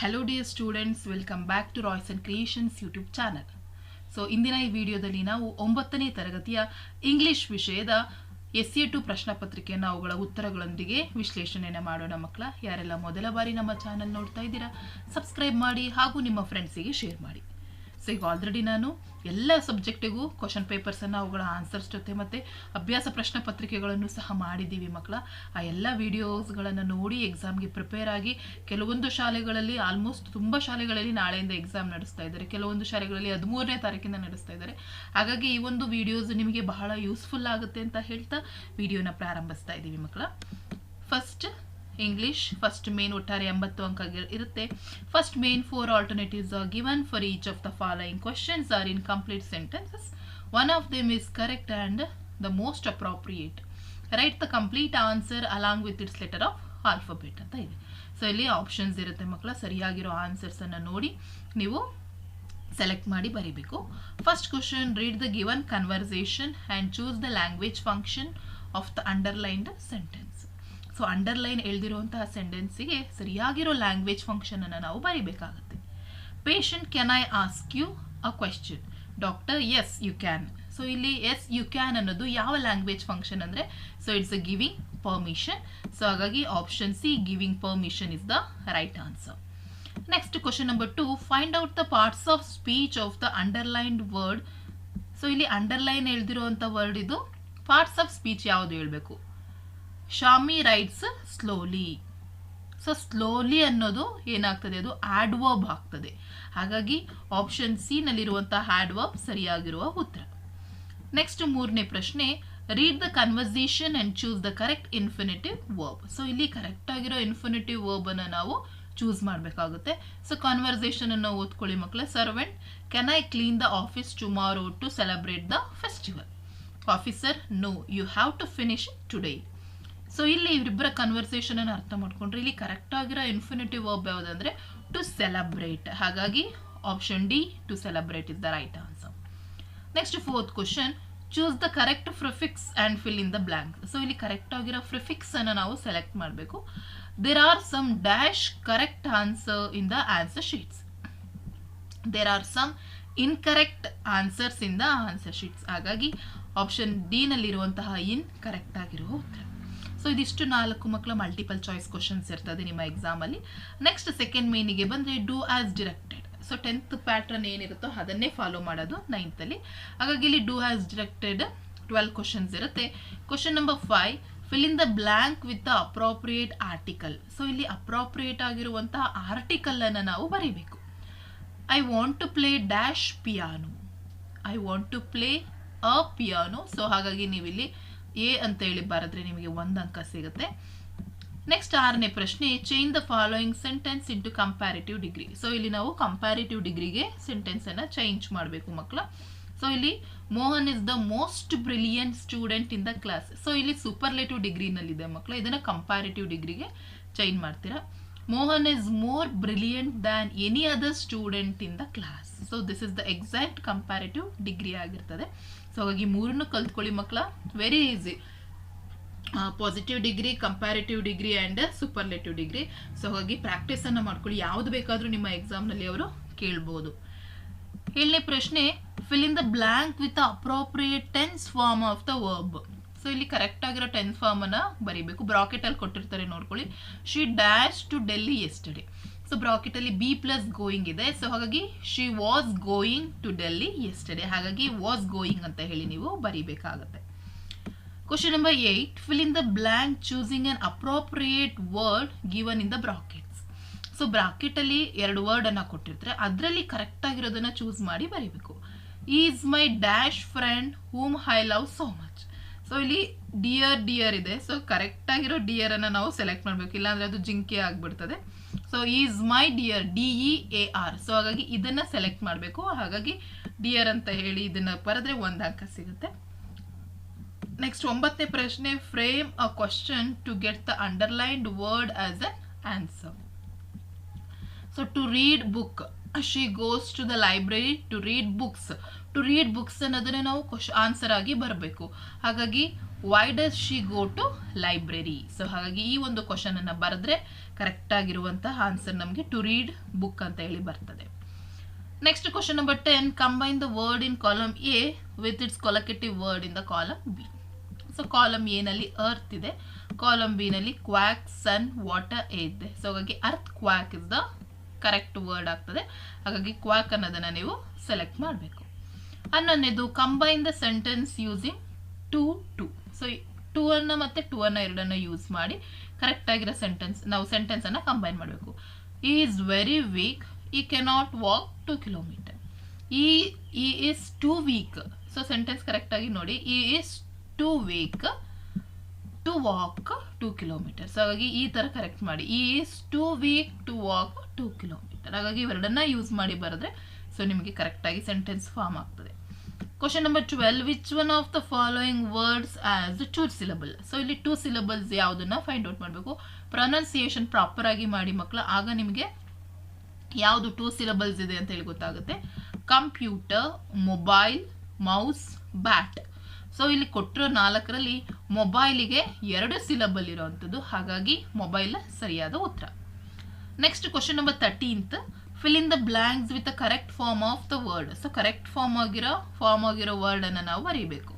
Hello dear students welcome back to Royce and creations YouTube channel so ಇಂದಿನ ಈ ವಿಡಿಯೋದಲ್ಲಿ ನಾವು ಒಂಬತ್ತನೇ ತರಗತಿಯ ಇಂಗ್ಲಿಷ್ ವಿಷಯದ ಎಸ್ ಎ ಟು ಪ್ರಶ್ನೆ ಪತ್ರಿಕೆಯನ್ನು ಅವುಗಳ ಉತ್ತರಗಳೊಂದಿಗೆ ವಿಶ್ಲೇಷಣೆಯನ್ನು ಮಾಡೋಣ ಮಕ್ಕಳ. ಯಾರೆಲ್ಲ ಮೊದಲ ಬಾರಿ ನಮ್ಮ ಚಾನಲ್ ನೋಡ್ತಾ ಇದ್ದೀರಾ ಸಬ್ಸ್ಕ್ರೈಬ್ ಮಾಡಿ ಹಾಗೂ ನಿಮ್ಮ ಫ್ರೆಂಡ್ಸಿಗೆ ಶೇರ್ ಮಾಡಿ. ಸೊ ಈಗ ಆಲ್ರೆಡಿ ನಾನು ಎಲ್ಲ ಸಬ್ಜೆಕ್ಟಿಗೂ ಕ್ವಶನ್ ಪೇಪರ್ಸನ್ನು ಅವುಗಳ ಆನ್ಸರ್ಸ್ ಜೊತೆ ಮತ್ತು ಅಭ್ಯಾಸ ಪ್ರಶ್ನೆ ಪತ್ರಿಕೆಗಳನ್ನು ಸಹ ಮಾಡಿದ್ದೀವಿ ಮಕ್ಕಳ. ಆ ಎಲ್ಲ ವಿಡಿಯೋಸ್ಗಳನ್ನು ನೋಡಿ ಎಕ್ಸಾಮ್ಗೆ ಪ್ರಿಪೇರ್ ಆಗಿ ಕೆಲವೊಂದು ಶಾಲೆಗಳಲ್ಲಿ ಆಲ್ಮೋಸ್ಟ್ ತುಂಬ ಶಾಲೆಗಳಲ್ಲಿ ನಾಳೆಯಿಂದ ಎಕ್ಸಾಮ್ ನಡೆಸ್ತಾ ಇದ್ದಾರೆ. ಕೆಲವೊಂದು ಶಾಲೆಗಳಲ್ಲಿ ಹದಿಮೂರನೇ ತಾರೀಕಿಂದ ನಡೆಸ್ತಾ ಇದ್ದಾರೆ. ಹಾಗಾಗಿ ಈ ಒಂದು ವಿಡಿಯೋಸ್ ನಿಮಗೆ ಬಹಳ ಯೂಸ್ಫುಲ್ ಆಗುತ್ತೆ ಅಂತ ಹೇಳ್ತಾ ವಿಡಿಯೋನ ಪ್ರಾರಂಭಿಸ್ತಾ ಇದ್ದೀವಿ ಮಕ್ಕಳ. ಫಸ್ಟ್ ಇಂಗ್ಲಿಷ್ ಫಸ್ಟ್ ಮೇನ್ ಒಟ್ಟಾರೆ ಎಂಬತ್ತು ಅಂಕ ಇರುತ್ತೆ. First main four alternatives are given for each of the following questions are incomplete sentences one of them is correct and the most appropriate write the complete answer along with its letter of alphabet ಅಂತ ಇದೆ. So ಇಲ್ಲಿ options ಇರುತ್ತೆ ಮಕ್ಕಳ. ಸರಿಯಾಗಿರೋ ಆನ್ಸರ್ಸನ್ನು ನೋಡಿ. ನೀವು select ಮಾಡಿ ಬರೀಬೇಕು. First question read the given conversation and choose the language function of the underlined sentence so underline ಎಳ್ದಿರುವಂತಹ ಸೆಂಟೆನ್ಸಿಗೆ ಸರಿಯಾಗಿರೋ ಲ್ಯಾಂಗ್ವೇಜ್ ಫಂಕ್ಷನನ್ನು ನಾವು ಬರೀಬೇಕಾಗುತ್ತೆ. Patient can I ask you a question doctor yes you can so ಇಲ್ಲಿ yes you can ಅನ್ನೋದು ಯಾವ language function ಅಂದರೆ so it's a giving permission so ಹಾಗಾಗಿ option C giving permission is the right answer next question number two find out the parts of speech of the underlined word so ಇಲ್ಲಿ underline ಹೇಳ್ದಿರುವಂಥ word ಇದು parts of speech ಯಾವುದು ಹೇಳಬೇಕು? Shami writes slowly so slowly ಅನ್ನೋದು ಏನಾಗ್ತದೆ? ಅದು adverb ಆಗ್ತದೆ. ಹಾಗಾಗಿ ಆಪ್ಷನ್ ಸಿ ನಲ್ಲಿರುವಂತಹ ಆಡ್ವರ್ಬ್ ಸರಿಯಾಗಿರುವ ಉತ್ತರ. ನೆಕ್ಸ್ಟ್ ಮೂರನೇ ಪ್ರಶ್ನೆ read the conversation and choose the correct infinitive verb so ಇಲ್ಲಿ ಕರೆಕ್ಟ್ ಆಗಿರೋ ಇನ್ಫಿನಿಟಿವ್ ವರ್ಬ್ ಅನ್ನು ನಾವು ಚೂಸ್ ಮಾಡಬೇಕಾಗುತ್ತೆ. ಸೊ ಕನ್ವರ್ಸೇಷನ್ ಅನ್ನು ಓದ್ಕೊಳ್ಳಿ ಮಕ್ಕಳೇ servant can I clean the office tomorrow to celebrate the festival officer no you have to finish today so ಇಲ್ಲಿ ಇವರಿಬ್ಬರ ಕನ್ವರ್ಸೇಷನ್ ಅನ್ನು ಅರ್ಥ ಮಾಡ್ಕೊಂಡ್ರೆ ಇಲ್ಲಿ ಕರೆಕ್ಟ್ ಆಗಿರೋ ಇನ್ಫಿನಿಟಿವ್ ವರ್ಬ್ ಯಾವುದಂದ್ರೆ ಟು ಸೆಲೆಬ್ರೇಟ್ ಹಾಗಾಗಿ option D to celebrate is the right answer next fourth question choose the correct prefix and fill in the blank so ಇಲ್ಲಿ ಕರೆಕ್ಟ್ ಆಗಿರೋ ಪ್ರಿಫಿಕ್ಸ್ ಅನ್ನು ನಾವು ಸೆಲೆಕ್ಟ್ ಮಾಡಬೇಕು. There are some dash correct answer in the answer sheets there are some incorrect answers in the answer sheets ಹಾಗಾಗಿ option D ನಲ್ಲಿರುವಂತಹ incorrect ಆಗಿರುವ ಉತ್ತರ. So ಇದಿಷ್ಟು ನಾಲ್ಕು ಮಕ್ಕಳ ಮಲ್ಟಿಪಲ್ ಚಾಯ್ಸ್ ಕ್ವಶನ್ಸ್ ಇರ್ತದೆ ನಿಮ್ಮ ಎಕ್ಸಾಮಲ್ಲಿ ನೆಕ್ಸ್ಟ್ ಸೆಕೆಂಡ್ ಮೇನಿಗೆ ಬಂದರೆ do as directed so tenth pattern ಏನಿರುತ್ತೋ ಅದನ್ನೇ ಫಾಲೋ ಮಾಡೋದು ನೈನ್ತಲ್ಲಿ ಹಾಗಾಗಿ ಇಲ್ಲಿ do as directed twelve questions ಇರುತ್ತೆ. Question number five fill in the blank with the appropriate article so ಇಲ್ಲಿ ಅಪ್ರಾಪ್ರಿಯೇಟ್ ಆಗಿರುವಂತಹ ಆರ್ಟಿಕಲ್ ಅನ್ನು ನಾವು ಬರೀಬೇಕು. I want to play dash piano I want to play a piano so ಹಾಗಾಗಿ ನೀವಿಲ್ಲಿ A ಅಂತ ಹೇಳಿ ಬರೆದ್ರೆ ನಿಮಗೆ ಒಂದು ಅಂಕ ಸಿಗುತ್ತೆ. ನೆಕ್ಸ್ಟ್ ಆರನೇ ಪ್ರಶ್ನೆ change the following sentence into comparative degree so ಇಲ್ಲಿ ನಾವು ಕಂಪ್ಯಾರಿಟಿವ್ ಡಿಗ್ರಿಗೆ ಸೆಂಟೆನ್ಸನ್ನು ಚೇಂಜ್ ಮಾಡಬೇಕು ಮಕ್ಕಳ ಸೊ ಇಲ್ಲಿ Mohan is the most brilliant student in the class so ಇಲ್ಲಿ ಸೂಪರ್ಲೇಟಿವ್ ಡಿಗ್ರಿನಲ್ಲಿದೆ ಮಕ್ಕಳು ಇದನ್ನು ಕಂಪ್ಯಾರಿಟಿವ್ ಡಿಗ್ರಿಗೆ ಚೇಂಜ್ ಮಾಡ್ತೀರಾ? Mohan is more brilliant than any other student in the class so this is the exact comparative degree ಆಗಿರ್ತದೆ. So ಹಾಗಾಗಿ ಮೂರನ್ನು ಕಲ್ತ್ಕೊಳ್ಳಿ ಮಕ್ಕಳ. Very easy positive degree comparative degree and superlative degree so ಹಾಗಾಗಿ ಪ್ರಾಕ್ಟೀಸನ್ನು ಮಾಡ್ಕೊಳ್ಳಿ. ಯಾವುದು ಬೇಕಾದರೂ ನಿಮ್ಮ ಎಕ್ಸಾಮ್ನಲ್ಲಿ ಅವರು ಕೇಳ್ಬೋದು. ಏಳನೇ ಪ್ರಶ್ನೆ fill in the blank with appropriate tense form of the verb so ಇಲ್ಲಿ ಕರೆಕ್ಟ್ ಆಗಿರೋ ಟೆನ್ಸ್ ಫಾರ್ಮನ್ನು ಬರೀಬೇಕು. ಬ್ರಾಕೆಟಲ್ಲಿ ಕೊಟ್ಟಿರ್ತಾರೆ ನೋಡ್ಕೊಳ್ಳಿ. She dash to Delhi yesterday so ಬ್ರಾಕೆಟಲ್ಲಿ B plus going ಇದೆ. ಸೊ ಹಾಗಾಗಿ she was going to Delhi yesterday ಹಾಗಾಗಿ ವಾಸ್ ಗೋಯಿಂಗ್ ಅಂತ ಹೇಳಿ ನೀವು ಬರೀಬೇಕಾಗತ್ತೆ. Question number eight fill in the blank choosing an appropriate word given in the brackets so ಬ್ರಾಕೆಟಲ್ಲಿ ಎರಡು ವರ್ಡನ್ನು ಕೊಟ್ಟಿರ್ತಾರೆ. ಅದರಲ್ಲಿ ಕರೆಕ್ಟ್ ಆಗಿರೋದನ್ನ ಚೂಸ್ ಮಾಡಿ ಬರೀಬೇಕು. Is my dash friend whom I love so much so ಇಲ್ಲಿ ಡಿಯರ್ ಡಿಯರ್ ಇದೆ. ಸೊ ಕರೆಕ್ಟ್ ಆಗಿರೋ ಡಿಯರ್ ಅನ್ನ ನಾವು ಸೆಲೆಕ್ಟ್ ಮಾಡಬೇಕು. ಇಲ್ಲಾಂದ್ರೆ ಅದು ಜಿಂಕೆ ಆಗ್ಬಿಡ್ತದೆ. So is my dear D E A R so ಹಾಗಾಗಿ ಇದನ್ನ ಸೆಲೆಕ್ಟ್ ಮಾಡಬೇಕು. ಹಾಗಾಗಿ ಡಿಯರ್ ಅಂತ ಹೇಳಿ ಇದನ್ನ ಬರೆದ್ರೆ ಒಂದು ಅಂಕ ಸಿಗುತ್ತೆ. ನೆಕ್ಸ್ಟ್ ಒಂಬತ್ತನೇ ಪ್ರಶ್ನೆ frame a question to get the underlined word as an answer so to read book she goes to the library to read books to read books ಅನ್ನೋದನ್ನ ನಾವು ಕ್ವಶ್ ಆನ್ಸರ್ ಆಗಿ ಬರಬೇಕು. ಹಾಗಾಗಿ why does she go to library so ಹಾಗಾಗಿ ಈ ಒಂದು question ಅನ್ನ ಬರೆದ್ರೆ ಕರೆಕ್ಟ್ ಆಗಿರುವಂತಹ ಆನ್ಸರ್ ನಮಗೆ ಟು ರೀಡ್ ಬುಕ್ ಅಂತ ಹೇಳಿ ಬರ್ತದೆ. Next question number ten combine the word in column A with its collective word in the column B so column ಎನಲ್ಲಿ earth ಇದೆ ಕಾಲಮ್ ಬಿನಲ್ಲಿ ಕ್ವಾಕ್ ಸನ್ ವಾಟರ್ ಇದೆ. ಸೊ ಹಾಗಾಗಿ earth quack is the correct word ಆಗ್ತದೆ. ಹಾಗಾಗಿ quack ಅನ್ನೋದನ್ನ ನೀವು select ಮಾಡಬೇಕು. ಹನ್ನೊಂದನೇದು combine the sentence using too to so too ಅನ್ನ ಮತ್ತೆ ಟೂ ಅನ್ನ ಎರಡನ್ನ ಯೂಸ್ ಮಾಡಿ ಕರೆಕ್ಟಾಗಿರೋ ಸೆಂಟೆನ್ಸ್ ನಾವು ಸೆಂಟೆನ್ಸ್ ಅನ್ನ ಕಂಬೈನ್ ಮಾಡಬೇಕು. He is very weak he cannot walk two kilometre he is too weak so sentence ಕರೆಕ್ಟಾಗಿ ನೋಡಿ he is too weak to walk two kilometres ಹಾಗಾಗಿ ಈ ಥರ ಕರೆಕ್ಟ್ ಮಾಡಿ. He is too weak to walk two kilometre ಹಾಗಾಗಿ ಇವೆರಡನ್ನ use ಮಾಡಿ ಬರೆದ್ರೆ ಸೊ ನಿಮಗೆ ಕರೆಕ್ಟಾಗಿ ಸೆಂಟೆನ್ಸ್ ಫಾರ್ಮ್ ಆಗ್ತದೆ. Question number twelve which one of the following words has two syllable so ಇಲ್ಲಿ ಟೂ ಸಿಲಬಲ್ಸ್ ಯಾವುದನ್ನು ಫೈಂಡ್ ಔಟ್ ಮಾಡಬೇಕು. ಪ್ರೊನೌನ್ಸಿಯೇಷನ್ ಪ್ರಾಪರ್ ಆಗಿ ಮಾಡಿ ಮಕ್ಕಳು ಆಗ ನಿಮಗೆ ಯಾವುದು ಟೂ ಸಿಲಬಲ್ಸ್ ಇದೆ ಅಂತ ಹೇಳಿ ಗೊತ್ತಾಗುತ್ತೆ. Computer mobile mouse bat so ಇಲ್ಲಿ ಕೊಟ್ಟಿರೋ ನಾಲ್ಕರಲ್ಲಿ ಮೊಬೈಲಿಗೆ ಎರಡು ಸಿಲಬಲ್ ಇರೋವಂಥದ್ದು ಹಾಗಾಗಿ ಮೊಬೈಲ್ ಸರಿಯಾದ ಉತ್ತರ. Next question number thirteenth fill in the blanks with the correct form of the word so correct form ಆಗಿರೋ ಫಾರ್ಮ್ ಆಗಿರೋ ವರ್ಡ್ ಅನ್ನು ನಾವು ಬರೀಬೇಕು.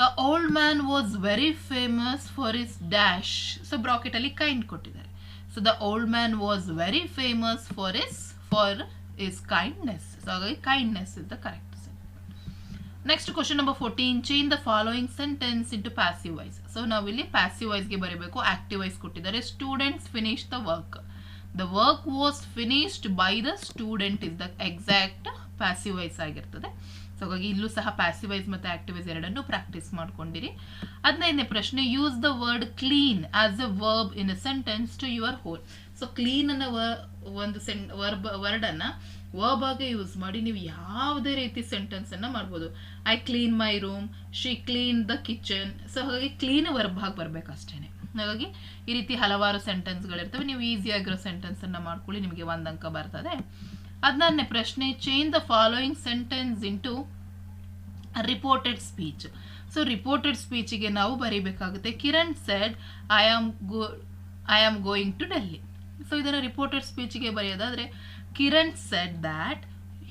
The old man was very famous for his dash so bracket ಅಲ್ಲಿ kind ಕೊಟ್ಟಿದ್ದಾರೆ. So the old man was very famous for his for his kindness so ಹಾಗಾಗಿ kindness is the correct next question number fourteen change the following sentence into passive voice so ನಾವಿಲ್ಲಿ passive ವೈಸ್ಗೆ ಬರೀಬೇಕು active voice ಕೊಟ್ಟಿದ್ದಾರೆ. Students finish the work the work was finished by the student is the exact passive voice ಆಗಿರ್ತದೆ. So ಹಾಗಾಗಿ ಇಲ್ಲೂ ಸಹ passive voice ಮತ್ತು active voice ಎರಡನ್ನು ಪ್ರಾಕ್ಟೀಸ್ ಮಾಡ್ಕೊಂಡಿರಿ. ಹದಿನೈದನೇ ಪ್ರಶ್ನೆ use the word clean as a verb in a sentence to your whole so clean ಅನ್ನೋ ಒಂದು ಸೆನ್ ವರ್ಬ್ ವರ್ಡನ್ನು ವರ್ಬ್ ಆಗಿ ಯೂಸ್ ಮಾಡಿ ನೀವು ಯಾವುದೇ ರೀತಿ ಸೆಂಟೆನ್ಸ್ ಅನ್ನ ಮಾಡ್ಬೋದು. I clean my room she clean the kitchen so ಹಾಗಾಗಿ ಕ್ಲೀನ್ ವರ್ಬ್ ಆಗಿ ಬರ್ಬೇಕಷ್ಟೇನೆ ಹಾಗಾಗಿ ಈ ರೀತಿ ಹಲವಾರು ಸೆಂಟೆನ್ಸ್ಗಳಿರ್ತವೆ ನೀವು ಈಸಿಯಾಗಿರೋ ಸೆಂಟೆನ್ಸ್ ಅನ್ನ ಮಾಡ್ಕೊಳ್ಳಿ, ನಿಮಗೆ ಒಂದು ಅಂಕ ಬರ್ತದೆ. ಹದಿನಾರನೇ ಪ್ರಶ್ನೆ change the following sentence into reported speech so reported ಸ್ಪೀಚಿಗೆ ನಾವು ಬರೀಬೇಕಾಗುತ್ತೆ, Kiran said I am go I am going to Delhi so ಇದನ್ನು ರಿಪೋರ್ಟೆಡ್ ಸ್ಪೀಚಿಗೆ ಬರೆಯೋದಾದ್ರೆ Kiran said that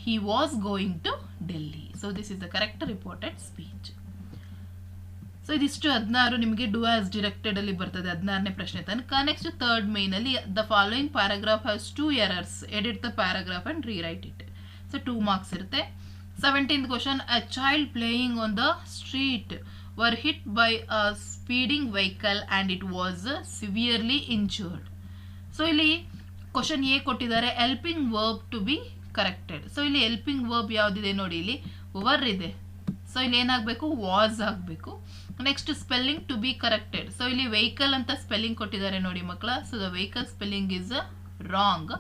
he was going to Delhi so this is the correct reported speech so ಇದಿಷ್ಟು ಹದಿನಾರು ನಿಮಗೆ do as directed ಅಲ್ಲಿ ಬರ್ತದೆ. ಹದಿನಾರನೇ ಪ್ರಶ್ನೆ ತನಕ. ನೆಕ್ಸ್ಟ್ ಥರ್ಡ್ ಮೇನ್ ಅಲ್ಲಿ the following paragraph has two errors edit the paragraph and rewrite it so two marks ಇರುತ್ತೆ. Seventeenth question a child playing on the street were hit by a speeding vehicle and it was severely injured so ಇಲ್ಲಿ question A ಕೊಟ್ಟಿದ್ದಾರೆ helping verb to be corrected so ಇಲ್ಲಿ helping verb ಯಾವುದಿದೆ ನೋಡಿ, ಇಲ್ಲಿ var ಇದೆ. So ಇಲ್ಲಿ ಏನಾಗಬೇಕು? Was ಆಗಬೇಕು. Next spelling to be corrected so ಇಲ್ಲಿ ವೆಹಿಕಲ್ ಅಂತ ಸ್ಪೆಲ್ಲಿಂಗ್ ಕೊಟ್ಟಿದ್ದಾರೆ ನೋಡಿ ಮಕ್ಕಳ. So the vehicle spelling is wrong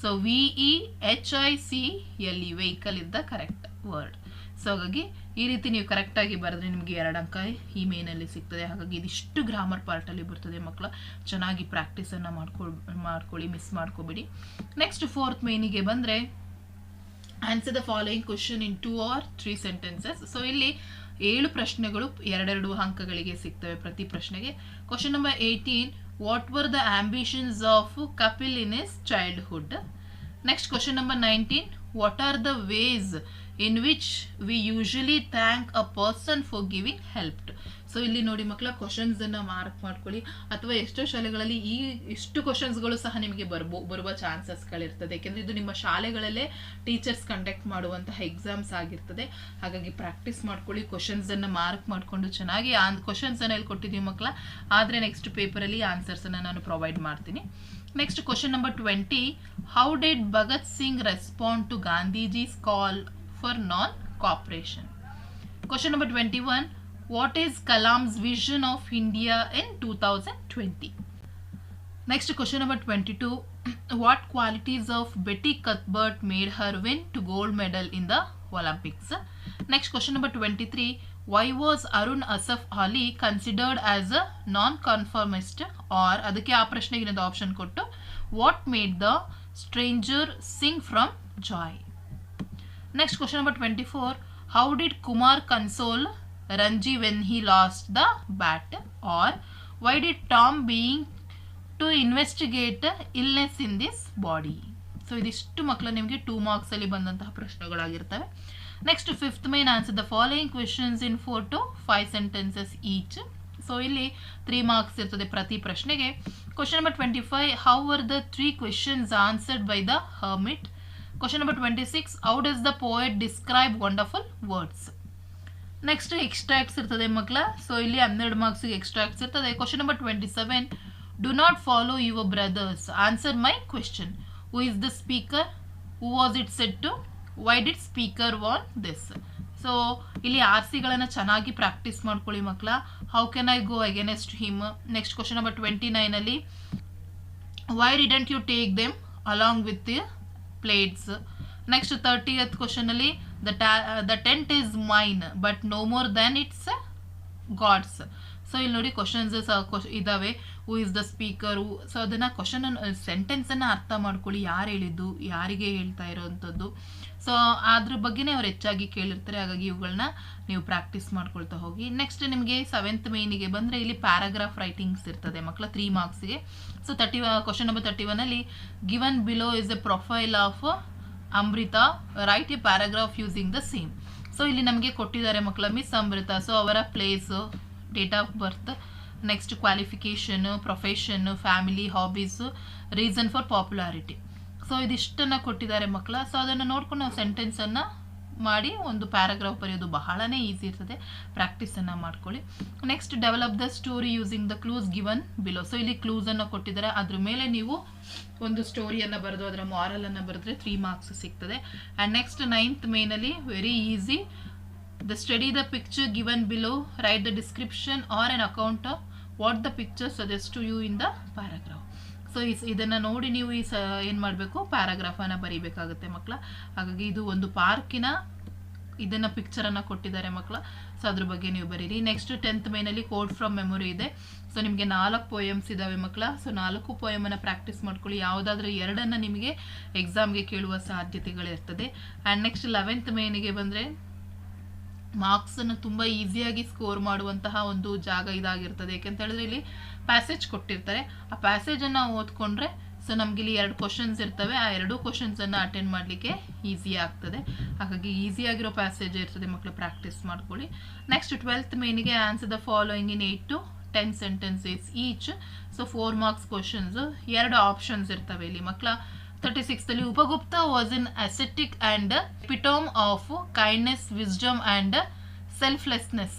so V E H I C L E vehicle is the correct word so ಹಾಗಾಗಿ ಈ ರೀತಿ ನೀವು ಕರೆಕ್ಟಾಗಿ ಬರೆದ್ರೆ ನಿಮಗೆ ಎರಡು ಅಂಕ ಈ ಮೇನಲ್ಲಿ ಸಿಗ್ತದೆ. ಹಾಗಾಗಿ ಇದಿಷ್ಟು ಗ್ರಾಮರ್ ಪಾರ್ಟಲ್ಲಿ ಬರ್ತದೆ ಮಕ್ಕಳು. ಚೆನ್ನಾಗಿ ಪ್ರಾಕ್ಟೀಸನ್ನು ಮಾಡ್ಕೊಳ್ ಮಾಡ್ಕೊಳ್ಳಿ ಮಿಸ್ ಮಾಡ್ಕೋಬೇಡಿ. ನೆಕ್ಸ್ಟ್ ಫೋರ್ತ್ ಮೇನಿಗೆ ಬಂದರೆ answer the following question in two or three sentences so ಇಲ್ಲಿ ಏಳು ಪ್ರಶ್ನೆಗಳು ಎರಡೆರಡು ಅಂಕಗಳಿಗೆ ಸಿಗ್ತವೆ ಪ್ರತಿ ಪ್ರಶ್ನೆಗೆ. Question number eighteen what were the ambitions of Kapil in his childhood next question number nineteen what are the ways in which we usually thank a person for giving helped so ಇಲ್ಲಿ ನೋಡಿ ಮಕ್ಕಳ ಕ್ವಶನ್ಸನ್ನು mark ಮಾಡ್ಕೊಳ್ಳಿ. ಅಥವಾ ಎಷ್ಟೋ ಶಾಲೆಗಳಲ್ಲಿ ಈ ಇಷ್ಟು ಕ್ವಶನ್ಸ್ಗಳು ಸಹ ನಿಮಗೆ ಬರ್ಬೋ, ಬರುವ ಚಾನ್ಸಸ್ಗಳಿರ್ತದೆ ಯಾಕೆಂದರೆ ಇದು ನಿಮ್ಮ ಶಾಲೆಗಳಲ್ಲೇ ಟೀಚರ್ಸ್ ಕಂಡಕ್ಟ್ ಮಾಡುವಂತಹ ಎಕ್ಸಾಮ್ಸ್ ಆಗಿರ್ತದೆ. ಹಾಗಾಗಿ ಪ್ರಾಕ್ಟೀಸ್ ಮಾಡ್ಕೊಳ್ಳಿ ಕ್ವಶನ್ಸನ್ನು ಮಾರ್ಕ್ ಮಾಡಿಕೊಂಡು ಚೆನ್ನಾಗಿ ಆನ್ ಕ್ವಶನ್ಸನ್ನು ಎಲ್ಲಿ ಕೊಟ್ಟಿದ್ದೀವಿ ಮಕ್ಕಳ. ಆದರೆ ನೆಕ್ಸ್ಟ್ ಪೇಪರಲ್ಲಿ ಆನ್ಸರ್ಸನ್ನು ನಾನು ಪ್ರೊವೈಡ್ ಮಾಡ್ತೀನಿ. Next question number twenty how did Bhagat Singh respond to Gandhiji's call for non cooperation question number twenty one what is Kalam's vision of India in two thousand twenty next question number twenty two what qualities of Betty Cuthbert made her win two gold medal in the Olympics next question number twenty three why was Arun Asaf Ali considered as a non conformist or ಅದಕ್ಕೆ ಆ ಪ್ರಶ್ನೆಗೆ ಇನ್ನೊಂದು option ಕೊಟ್ಟು what made the stranger sing from joy next question number twenty four how did Kumar console Ranji when he lost the bat or why did Tom being to investigate illness in this body so ಇದಿಷ್ಟು ಮಕ್ಕಳು ನಿಮಗೆ two ಮಾರ್ಕ್ಸಲ್ಲಿ ಬಂದಂತಹ ಪ್ರಶ್ನೆಗಳಾಗಿರ್ತವೆ. Next fifth main answer the following questions in four to five sentences each so ಇಲ್ಲಿ three marks ಇರ್ತದೆ ಪ್ರತಿ ಪ್ರಶ್ನೆಗೆ. Question number twenty five how are the three questions answered by the hermit number twenty six how does the poet describe wonderful words next extracts ಇರ್ತದೆ ಮಕ್ಕಳ so ಇಲ್ಲಿ ಹನ್ನೆರಡು ಮಾರ್ಕ್ಸಿಗೆ extracts ಇರ್ತದೆ. Question number twenty seven do not follow your brothers answer my question who is the speaker who was it said to why did speaker want this so ಇಲ್ಲಿ R ಸಿಗಳನ್ನು ಚೆನ್ನಾಗಿ practice ಮಾಡ್ಕೊಳ್ಳಿ ಮಕ್ಕಳ how can I go against him next question number twenty ನೈನಲ್ಲಿ why didn't you take them along with plates next thirtieth ಕ್ವಶನಲ್ಲಿ the ಟ್ಯಾ the tent is mine but no more than it's God's so ಇಲ್ಲಿ ನೋಡಿ questions ಇದ್ದಾವೆ who is the speaker so ಅದನ್ನು question ಸೆಂಟೆನ್ಸನ್ನು ಅರ್ಥ ಮಾಡ್ಕೊಳ್ಳಿ. ಯಾರು ಹೇಳಿದ್ದು? ಯಾರಿಗೆ ಹೇಳ್ತಾ ಇರೋವಂಥದ್ದು ಸೊ ಅದ್ರ ಬಗ್ಗೆನೇ ಅವ್ರು ಹೆಚ್ಚಾಗಿ ಕೇಳಿರ್ತಾರೆ, ಹಾಗಾಗಿ ಇವುಗಳನ್ನ ನೀವು ಪ್ರಾಕ್ಟೀಸ್ ಮಾಡ್ಕೊಳ್ತಾ ಹೋಗಿ. ನೆಕ್ಸ್ಟ್ ನಿಮಗೆ ಸೆವೆಂತ್ ಮೇನಿಗೆ ಬಂದರೆ ಇಲ್ಲಿ ಪ್ಯಾರಾಗ್ರಾಫ್ ರೈಟಿಂಗ್ಸ್ ಇರ್ತದೆ ಮಕ್ಕಳ three ಮಾರ್ಕ್ಸ್ಗೆ so thirty question number thirty ಒನಲ್ಲಿ given below is a profile of Amrita write a paragraph using the same so ಇಲ್ಲಿ ನಮಗೆ ಕೊಟ್ಟಿದ್ದಾರೆ ಮಕ್ಕಳ ಮಿಸ್ ಅಮೃತ ಸೊ ಅವರ place date of birth next qualification profession family hobbies reason for popularity so ಇದಿಷ್ಟನ್ನು ಕೊಟ್ಟಿದ್ದಾರೆ ಮಕ್ಕಳ. So ಅದನ್ನು ನೋಡ್ಕೊಂಡು ನಾವು ಸೆಂಟೆನ್ಸನ್ನು ಮಾಡಿ ಒಂದು ಪ್ಯಾರಾಗ್ರಾಫ್ ಬರೆಯೋದು ಬಹಳನೇ ಈಸಿ ಇರ್ತದೆ. ಪ್ರಾಕ್ಟೀಸನ್ನು ಮಾಡ್ಕೊಳ್ಳಿ. Next develop the story using the clues given below so ಇಲ್ಲಿ ಕ್ಲೂಸನ್ನು ಕೊಟ್ಟಿದ್ದಾರೆ. ಅದ್ರ ಮೇಲೆ ನೀವು ಒಂದು ಸ್ಟೋರಿಯನ್ನು ಬರೆದು, ಅದರ ಮಾರಲನ್ನು ಬರೆದ್ರೆ ತ್ರೀ ಮಾರ್ಕ್ಸ್ ಸಿಗ್ತದೆ. ಆ್ಯಂಡ್ ನೆಕ್ಸ್ಟ್ ನೈನ್ತ್ ಮೇನಲ್ಲಿ very easy the study the picture given below write the description or an account of what the picture suggest to you in the paragraph so ಇದನ್ನು ನೋಡಿ ನೀವು ಈ ಸ ಏನು ಮಾಡಬೇಕು? ಪ್ಯಾರಾಗ್ರಾಫನ್ನು ಬರೀಬೇಕಾಗುತ್ತೆ ಮಕ್ಕಳ ಹಾಗಾಗಿ ಇದು ಒಂದು ಪಾರ್ಕಿನ ಇದನ್ನು ಪಿಕ್ಚರನ್ನು ಕೊಟ್ಟಿದ್ದಾರೆ ಮಕ್ಕಳ ಸೊ ಅದ್ರ ಬಗ್ಗೆ ನೀವು ಬರೀರಿ. ನೆಕ್ಸ್ಟ್ ಟೆಂತ್ ಮೇನಲ್ಲಿ ಕೋಡ್ ಫ್ರಮ್ ಮೆಮೊರಿ ಇದೆ. ಸೊ ನಿಮಗೆ ನಾಲ್ಕು ಪೋಯಮ್ಸ್ ಇದ್ದಾವೆ ಮಕ್ಕಳ ಸೊ ನಾಲ್ಕು ಪೋಯಮನ್ನು ಪ್ರಾಕ್ಟೀಸ್ ಮಾಡ್ಕೊಳ್ಳಿ. ಯಾವುದಾದ್ರೂ ಎರಡನ್ನು ನಿಮಗೆ ಎಕ್ಸಾಮ್ಗೆ ಕೇಳುವ ಸಾಧ್ಯತೆಗಳಿರ್ತದೆ. ಆ್ಯಂಡ್ ನೆಕ್ಸ್ಟ್ ಲೆವೆಂತ್ ಮೇನಿಗೆ ಬಂದರೆ ಮಾರ್ಕ್ಸನ್ನು ತುಂಬ ಈಸಿಯಾಗಿ ಸ್ಕೋರ್ ಮಾಡುವಂತಹ ಒಂದು ಜಾಗ ಇದಾಗಿರ್ತದೆ. ಯಾಕೆಂತ ಹೇಳಿದ್ರೆ ಇಲ್ಲಿ ಪ್ಯಾಸೇಜ್ ಕೊಟ್ಟಿರ್ತಾರೆ. ಆ ಪ್ಯಾಸೇಜನ್ನು ಓದ್ಕೊಂಡ್ರೆ ಸೊ ನಮ್ಗೆ ಇಲ್ಲಿ ಎರಡು ಕ್ವಶನ್ಸ್ ಇರ್ತವೆ. ಆ ಎರಡೂ ಕ್ವಶನ್ಸನ್ನು ಅಟೆಂಡ್ ಮಾಡಲಿಕ್ಕೆ ಈಸಿ ಆಗ್ತದೆ. ಹಾಗಾಗಿ ಈಸಿಯಾಗಿರೋ ಪ್ಯಾಸೇಜ್ ಇರ್ತದೆ ಮಕ್ಕಳು ಪ್ರಾಕ್ಟೀಸ್ ಮಾಡ್ಕೊಳ್ಳಿ. ನೆಕ್ಸ್ಟ್ ಟ್ವೆಲ್ತ್ ಮೇನಿಗೆ answer the following in eight to ten sentences each so four marks questions ಎರಡು ಆಪ್ಷನ್ಸ್ ಇರ್ತವೆ ಇಲ್ಲಿ. ಮಕ್ಕಳ thirty ಸಿಕ್ಸ್ತಲ್ಲಿ Upagupta was in ascetic and epitome of kindness wisdom and selflessness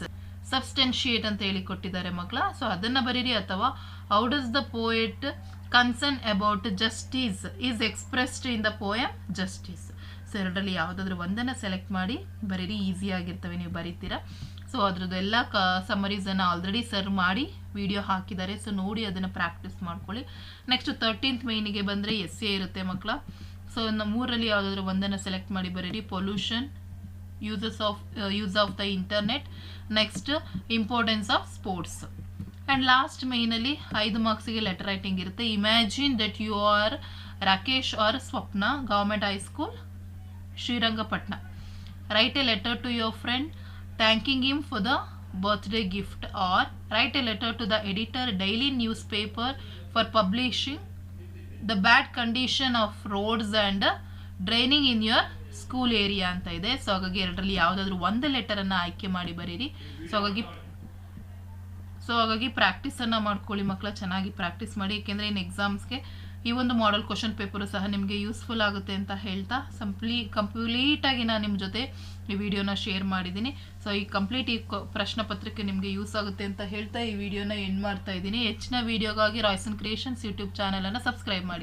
substantiate ಅಂತ ಹೇಳಿ ಕೊಟ್ಟಿದ್ದಾರೆ ಮಕ್ಕಳ. ಸೊ ಅದನ್ನು ಬರೀರಿ ಅಥವಾ how does the poet concern about justice is expressed in the poem justice so ಎರಡರಲ್ಲಿ ಯಾವುದಾದ್ರೂ ಒಂದನ್ನು ಸೆಲೆಕ್ಟ್ ಮಾಡಿ ಬರೀರಿ ಈಸಿ ಆಗಿರ್ತವೆ ನೀವು ಬರೀತೀರಾ. ಸೊ ಅದ್ರದ್ದು ಎಲ್ಲ ಕ ಸಮರೀಸನ್ನು ಆಲ್ರೆಡಿ ಸರ್ವ್ ಮಾಡಿ ವಿಡಿಯೋ ಹಾಕಿದ್ದಾರೆ. ಸೊ ನೋಡಿ ಅದನ್ನು ಪ್ರಾಕ್ಟೀಸ್ ಮಾಡ್ಕೊಳ್ಳಿ. ನೆಕ್ಸ್ಟ್ ತರ್ಟೀನ್ತ್ ಮೈನಿಗೆ ಬಂದರೆ ಎಸ್ ಎ ಇರುತ್ತೆ ಮಕ್ಕಳ. ಸೊ ಮೂರರಲ್ಲಿ ಯಾವುದಾದ್ರೂ ಒಂದನ್ನು ಸೆಲೆಕ್ಟ್ ಮಾಡಿ ಬರೀರಿ pollution uses of use of the internet next importance of sports and last ಮೇಯ್ನಲ್ಲಿ ಐದು ಮಾರ್ಕ್ಸಿಗೆ ಲೆಟರ್ ರೈಟಿಂಗ್ ಇರುತ್ತೆ imagine that you are Rakesh or Swapna government high school Srirangapatna write a letter to your friend thanking him for the birthday gift or write a letter to the editor daily newspaper for publishing the bad condition of roads and draining in your school area ಅಂತ ಇದೆ. So ಹಾಗಾಗಿ ಎರಡರಲ್ಲಿ ಯಾವುದಾದ್ರೂ ಒಂದು ಲೆಟರನ್ನು ಆಯ್ಕೆ ಮಾಡಿ ಬರೀರಿ. So ಹಾಗಾಗಿ ಸೊ ಹಾಗಾಗಿ ಪ್ರಾಕ್ಟೀಸನ್ನು ಮಾಡ್ಕೊಳ್ಳಿ ಮಕ್ಕಳ ಚೆನ್ನಾಗಿ ಪ್ರಾಕ್ಟೀಸ್ ಮಾಡಿ. ಏಕೆಂದರೆ ಇನ್ನು ಎಕ್ಸಾಮ್ಸ್ಗೆ ಈ ಒಂದು ಮಾಡಲ್ ಕ್ವಶನ್ ಪೇಪರು ಸಹ ನಿಮಗೆ ಯೂಸ್ಫುಲ್ ಆಗುತ್ತೆ ಅಂತ ಹೇಳ್ತಾ ಸಂಪ್ಲೀ ಕಂಪ್ಲೀಟಾಗಿ ನಾನು ನಿಮ್ಮ ಜೊತೆ ಈ ವಿಡಿಯೋನ ಶೇರ್ ಮಾಡಿದ್ದೀನಿ. ಸೊ ಈ ಕಂಪ್ಲೀಟ್ ಈ ಪ್ರಶ್ನೆ ಪತ್ರಿಕೆ ನಿಮಗೆ ಯೂಸ್ ಆಗುತ್ತೆ ಅಂತ ಹೇಳ್ತಾ ಈ ವಿಡಿಯೋನ ಎಂಡ್ ಮಾಡ್ತಾ ಇದ್ದೀನಿ. ಹೆಚ್ಚಿನ ವಿಡಿಯೋಗಾಗಿ ರಾಯ್ಸನ್ ಕ್ರಿಯೇಷನ್ಸ್ ಯೂಟ್ಯೂಬ್ ಚಾನಲನ್ನು ಸಬ್ಸ್ಕ್ರೈಬ್ ಮಾಡಿ.